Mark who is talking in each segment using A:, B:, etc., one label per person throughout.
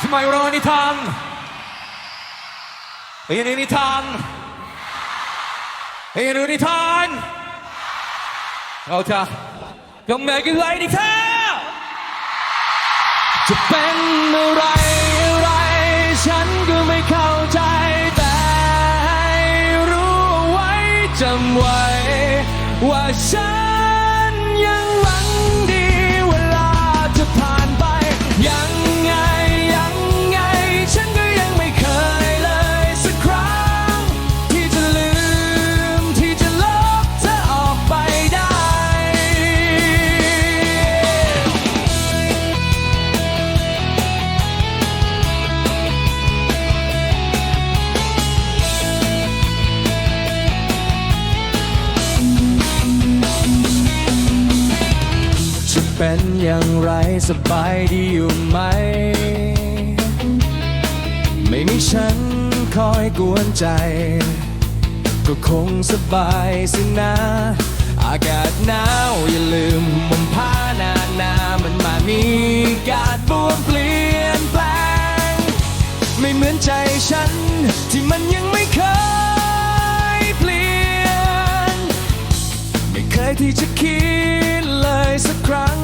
A: ทำไมาอยู่รอนิทานไปยืนนิทานไปยืนนิทานเราจะยังแม่กินไรนิทานจะเป็นอะไรอะไร ฉันก็ไม่เข้าใจแต่รู้ไว้จำไว้ว่าฉัน เป็นอย่างไรสบายดีอยู่ไหม ไม่มีฉันคอยกวนใจ ก็คงสบายสินะ อากาศหนาวอย่าลืมมุมผ้าหนาหนามันมามีกาดบวมเปลี่ยนแปลง ไม่เหมือนใจฉันที่มันยัง ที่จะคิดเลยสักครั้ง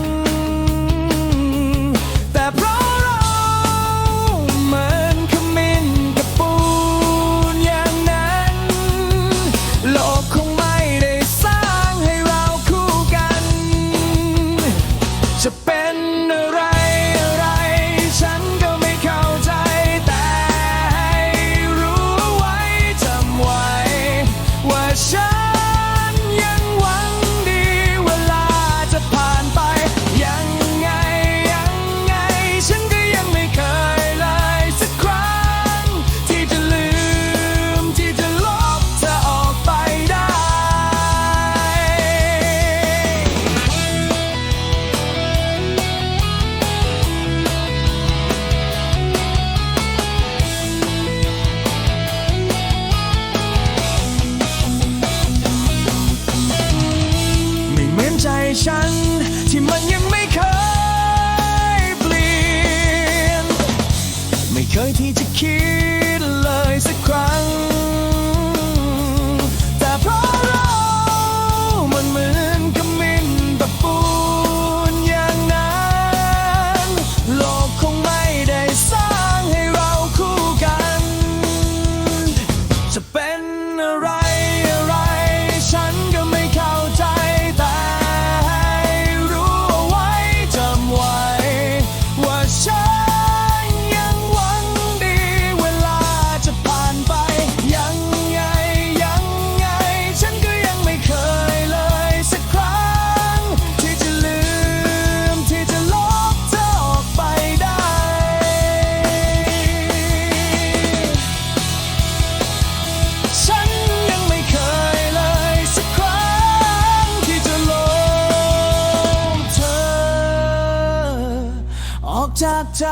A: 山。 จากใจ